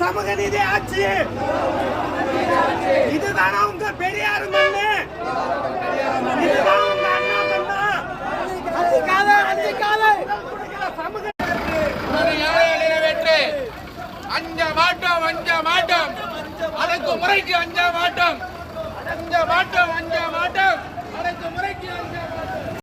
சமூக நீதி ஆட்சி. இதுதானா உங்க பெரியார் மண்ணு? இதுதான் உங்க அண்ணா மண்ணா? வஞ்சிக்காதே வஞ்சிக்காதே சமூக நியாய நிறைவேற்று. அஞ்ச மாட்டோம் அஞ்ச மாட்டோம். அடக்கு முறைக்கு அஞ்ச மாட்டோம். அஞ்ச மாட்டோம் அஞ்ச மாட்டோம்.